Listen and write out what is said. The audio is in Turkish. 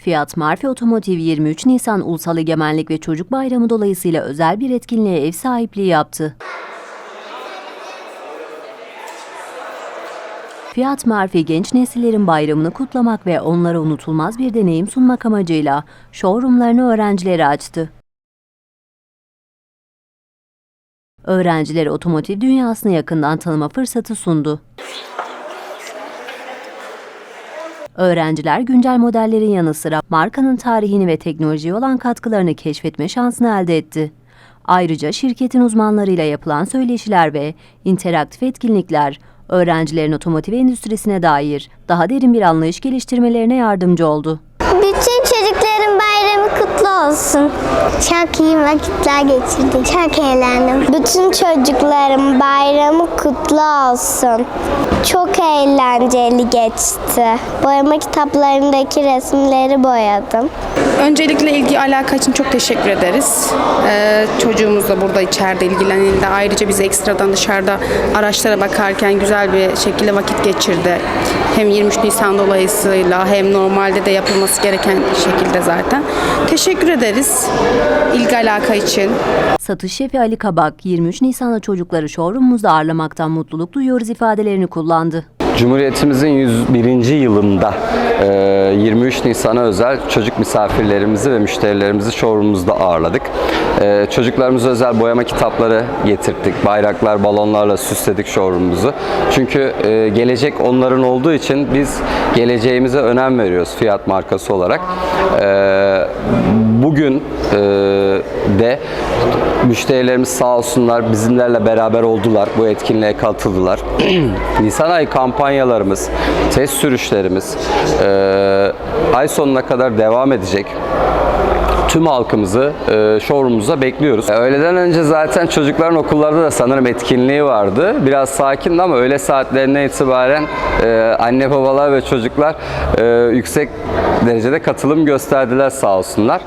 Fiat Marfi Otomotiv 23 Nisan Ulusal Egemenlik ve Çocuk Bayramı dolayısıyla özel bir etkinliğe ev sahipliği yaptı. Fiat Marfi genç nesillerin bayramını kutlamak ve onlara unutulmaz bir deneyim sunmak amacıyla showroomlarını öğrencilere açtı. Öğrencilere otomotiv dünyasını yakından tanıma fırsatı sundu. Öğrenciler güncel modellerin yanı sıra markanın tarihini ve teknolojiye olan katkılarını keşfetme şansını elde etti. Ayrıca şirketin uzmanlarıyla yapılan söyleşiler ve interaktif etkinlikler öğrencilerin otomotiv endüstrisine dair daha derin bir anlayış geliştirmelerine yardımcı oldu. Bütün olsun. Çok iyi vakitler geçirdik. Çok eğlendim. Bütün çocukların bayramı kutlu olsun. Çok eğlenceli geçti. Boyama kitaplarındaki resimleri boyadım. Öncelikle ilgi alaka için çok teşekkür ederiz. Ee, çocuğumuz da burada içeride ilgilenildi. Ayrıca bize ekstradan dışarıda araçlara bakarken güzel bir şekilde vakit geçirdi. Hem 23 Nisan dolayısıyla hem normalde de yapılması gereken şekilde zaten. Teşekkür ederiz ilgi alaka için. Satış şefi Ali Kabak, 23 Nisan'da çocukları showroom'umuzda ağırlamaktan mutluluk duyuyoruz ifadelerini kullandı. Cumhuriyetimizin 101. yılında e, 23 Nisan'a özel çocuk misafirlerimizi ve müşterilerimizi showroom'umuzda ağırladık. E, Çocuklarımıza özel boyama kitapları getirttik. Bayraklar, balonlarla süsledik showroom'umuzu. Çünkü e, gelecek onların olduğu için biz geleceğimize önem veriyoruz Fiat markası olarak. E, Bugün e, müşterilerimiz sağ olsunlar bizimlerle beraber oldular. Bu etkinliğe katıldılar. Nisan ayı kampanyalarımız, test sürüşlerimiz e, ay sonuna kadar devam edecek tüm halkımızı e, showroom'umuza bekliyoruz. E, Öğleden önce zaten çocukların okullarda da sanırım etkinliği vardı. Biraz sakindi ama öğle saatlerine itibaren e, anne babalar ve çocuklar e, yüksek derecede katılım gösterdiler sağ olsunlar.